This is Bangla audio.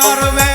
করবে